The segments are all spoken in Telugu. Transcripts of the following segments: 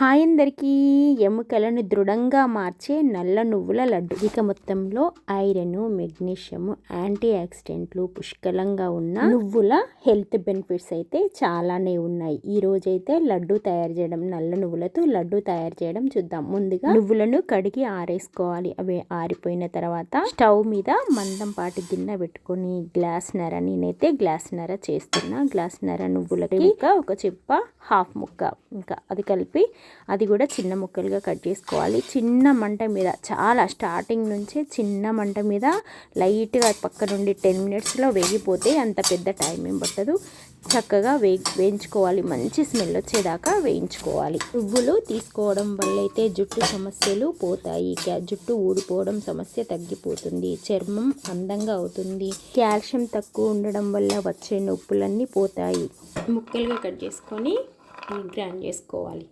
హాయ్ అందరికీ ఎముకలను దృఢంగా మార్చే నల్ల నువ్వుల లడ్డు. ఇక మొత్తంలో ఐరన్ మెగ్నీషియం యాంటీ ఆక్సిడెంట్లు పుష్కలంగా ఉన్న నువ్వుల హెల్త్ బెనిఫిట్స్ అయితే చాలానే ఉన్నాయి. ఈ రోజైతే లడ్డు తయారు చేయడం నల్ల నువ్వులతో లడ్డు తయారు చేయడం చూద్దాం. ముందుగా నువ్వులను కడిగి ఆరేసుకోవాలి. అవి ఆరిపోయిన తర్వాత స్టవ్ మీద మందం పాటి గిన్నె పెట్టుకొని గ్లాస్ నర నేనైతే గ్లాస్ నర చేస్తున్నా. గ్లాస్ నర నువ్వులకి ఇంకా ఒక చెప్ప హాఫ్ ముక్క. ఇంకా అది కలిపి అది కూడా చిన్న ముక్కలుగా కట్ చేసుకోవాలి. చిన్న మంట మీద చాలా స్టార్టింగ్ నుంచే చిన్న మంట మీద లైట్గా పక్క నుండి టెన్ మినిట్స్లో వేగిపోతే అంత పెద్ద టైం ఏం పట్టదు. చక్కగా వే వేయించుకోవాలి. మంచి స్మెల్ వచ్చేదాకా వేయించుకోవాలి. పువ్వులు తీసుకోవడం వల్ల అయితే జుట్టు సమస్యలు పోతాయి. జుట్టు ఊడిపోవడం సమస్య తగ్గిపోతుంది. చర్మం అందంగా అవుతుంది. కాల్షియం తక్కువ ఉండడం వల్ల వచ్చే నొప్పులన్నీ పోతాయి. ముక్కలుగా కట్ చేసుకొని గ్రైండ్ చేసుకోవాలి.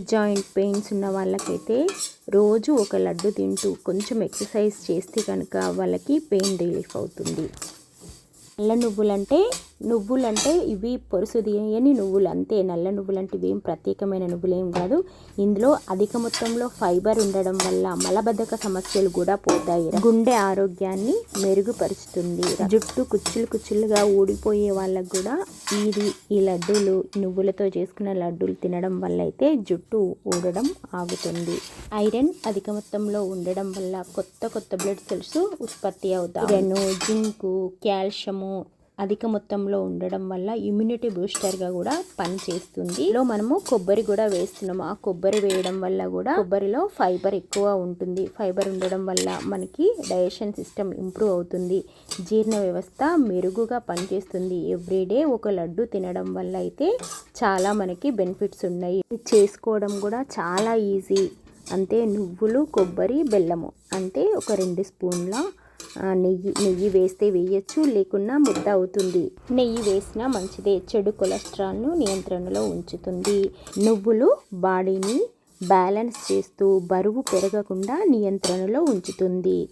జాయింట్ పెయిన్స్ ఉన్న వాళ్ళకైతే రోజు ఒక లడ్డు తింటూ కొంచెం ఎక్సర్సైజ్ చేస్తే కనుక వాళ్ళకి పెయిన్ రిలీఫ్ అవుతుంది. నల్ల నువ్వులంటే నువ్వులంటే ఇవి పొరుసు తీయని నువ్వులు. అంతే నల్ల నువ్వులంటే ఇవేం ప్రత్యేకమైన నువ్వులేం కాదు. ఇందులో అధిక మొత్తంలో ఫైబర్ ఉండడం వల్ల మలబద్ధక సమస్యలు కూడా పోతాయి. గుండె ఆరోగ్యాన్ని మెరుగుపరుస్తుంది. జుట్టు కుచ్చులు కుచ్చులుగా ఊడిపోయే వాళ్ళకు కూడా ఇది ఈ లడ్డూలు నువ్వులతో చేసుకున్న లడ్డూలు తినడం వల్ల అయితే జుట్టు ఊడడం ఆగుతుంది. ఐరన్ అధిక మొత్తంలో ఉండడం వల్ల కొత్త కొత్త బ్లడ్ సెల్స్ ఉత్పత్తి అవుతాయి. జింకు కాల్షియము అధిక మొత్తంలో ఉండడం వల్ల ఇమ్యూనిటీ బూస్టర్గా కూడా పనిచేస్తుంది. లో మనము కొబ్బరి కూడా వేస్తున్నాము. ఆ కొబ్బరి వేయడం వల్ల కూడా కొబ్బరిలో ఫైబర్ ఎక్కువ ఉంటుంది. ఫైబర్ ఉండడం వల్ల మనకి డైజెషన్ సిస్టమ్ ఇంప్రూవ్ అవుతుంది. జీర్ణ వ్యవస్థ మెరుగుగా పనిచేస్తుంది. ఎవ్రీడే ఒక లడ్డు తినడం వల్ల అయితే చాలా మనకి బెనిఫిట్స్ ఉన్నాయి. చేసుకోవడం కూడా చాలా ఈజీ అంతే నువ్వులు కొబ్బరి బెల్లము. అంటే ఒక రెండు స్పూన్ల నెయ్యి నెయ్యి వేస్తే వేయచ్చు లేకున్నా ముద్ద అవుతుంది. నెయ్యి వేసినా మంచిదే. చెడు కొలెస్ట్రాల్ను నియంత్రణలో ఉంచుతుంది. నువ్వులు బాడీని బ్యాలెన్స్ చేస్తూ బరువు పెరగకుండా నియంత్రణలో ఉంచుతుంది.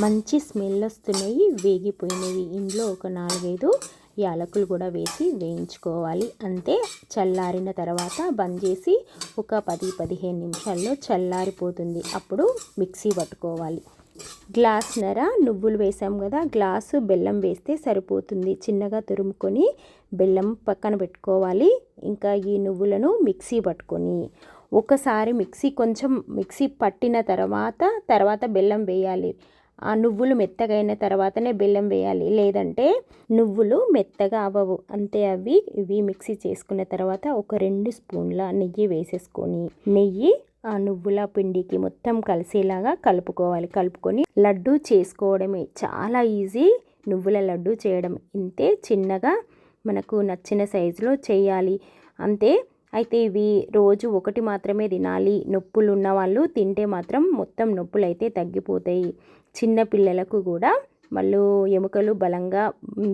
మంచి స్మెల్ వస్తున్నాయి వేగిపోయినవి. ఇందులో ఒక నాలుగైదు యాలకులు కూడా వేసి వేయించుకోవాలి. అంతే. చల్లారిన తర్వాత బంద్ చేసి ఒక పది పదిహేను నిమిషాల్లో చల్లారిపోతుంది. అప్పుడు మిక్సీ పట్టుకోవాలి. గ్లాస్ నర నువ్వులు వేసాం కదా గ్లాసు బెల్లం వేస్తే సరిపోతుంది. చిన్నగా తురుముకొని బెల్లం పక్కన పెట్టుకోవాలి. ఇంకా ఈ నువ్వులను మిక్సీ పట్టుకొని ఒకసారి మిక్సీ కొంచెం మిక్సీ పట్టిన తర్వాత తర్వాత బెల్లం వేయాలి. ఆ నువ్వులు మెత్తగైన తర్వాతనే బెల్లం వేయాలి. లేదంటే నువ్వులు మెత్తగా అవ్వవు అంతే అవి ఇవి మిక్సీ చేసుకున్న తర్వాత ఒక రెండు స్పూన్ల నెయ్యి వేసేసుకొని నెయ్యి ఆ నువ్వుల పిండికి మొత్తం కలిసేలాగా కలుపుకోవాలి. కలుపుకొని లడ్డు చేసుకోవడమే. చాలా ఈజీ నువ్వుల లడ్డు చేయడం. ఇంతే చిన్నగా మనకు నచ్చిన సైజులో చేయాలి. అంతే. అయితే ఇవి రోజు ఒకటి మాత్రమే తినాలి. నొప్పులు ఉన్న వాళ్ళు తింటే మాత్రం మొత్తం నొప్పులు అయితే తగ్గిపోతాయి. చిన్న పిల్లలకు కూడా వాళ్ళు ఎముకలు బలంగా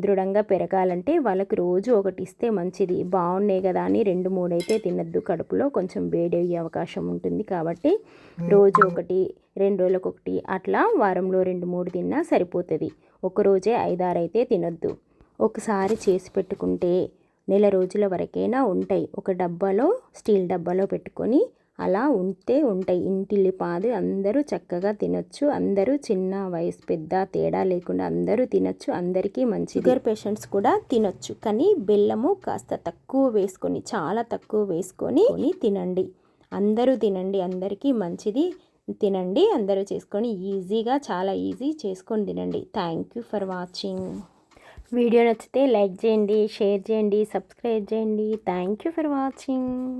దృఢంగా పెరగాలంటే వాళ్ళకి రోజు ఒకటి ఇస్తే మంచిది. బాగున్నాయి కదా అని రెండు మూడు అయితే తినద్దు. కడుపులో కొంచెం వేడయ్యే అవకాశం ఉంటుంది కాబట్టి రోజు ఒకటి రెండు రోజులకు ఒకటి అట్లా వారంలో రెండు మూడు తిన్నా సరిపోతుంది. ఒకరోజే ఐదారు అయితే తినొద్దు. ఒకసారి చేసి పెట్టుకుంటే నెల రోజుల వరకైనా ఉంటాయి. ఒక డబ్బాలో స్టీల్ డబ్బాలో పెట్టుకొని అలా ఉంటే ఉంటాయి. ఇంటిల్లిపాదు అందరూ చక్కగా తినొచ్చు. అందరూ చిన్న వయసు పెద్ద తేడా లేకుండా అందరూ తినొచ్చు. అందరికీ మంచి షుగర్ పేషెంట్స్ కూడా తినొచ్చు. కానీ బెల్లము కాస్త తక్కువ వేసుకొని చాలా తక్కువ వేసుకొని తినండి. అందరూ తినండి. అందరికీ మంచిది. తినండి. అందరూ చేసుకొని ఈజీగా చాలా ఈజీ చేసుకొని తినండి. Thank you for watching. Video నచ్చితే లైక్ చేయండి షేర్ చేయండి సబ్స్క్రైబ్ చేయండి. Thank you for watching.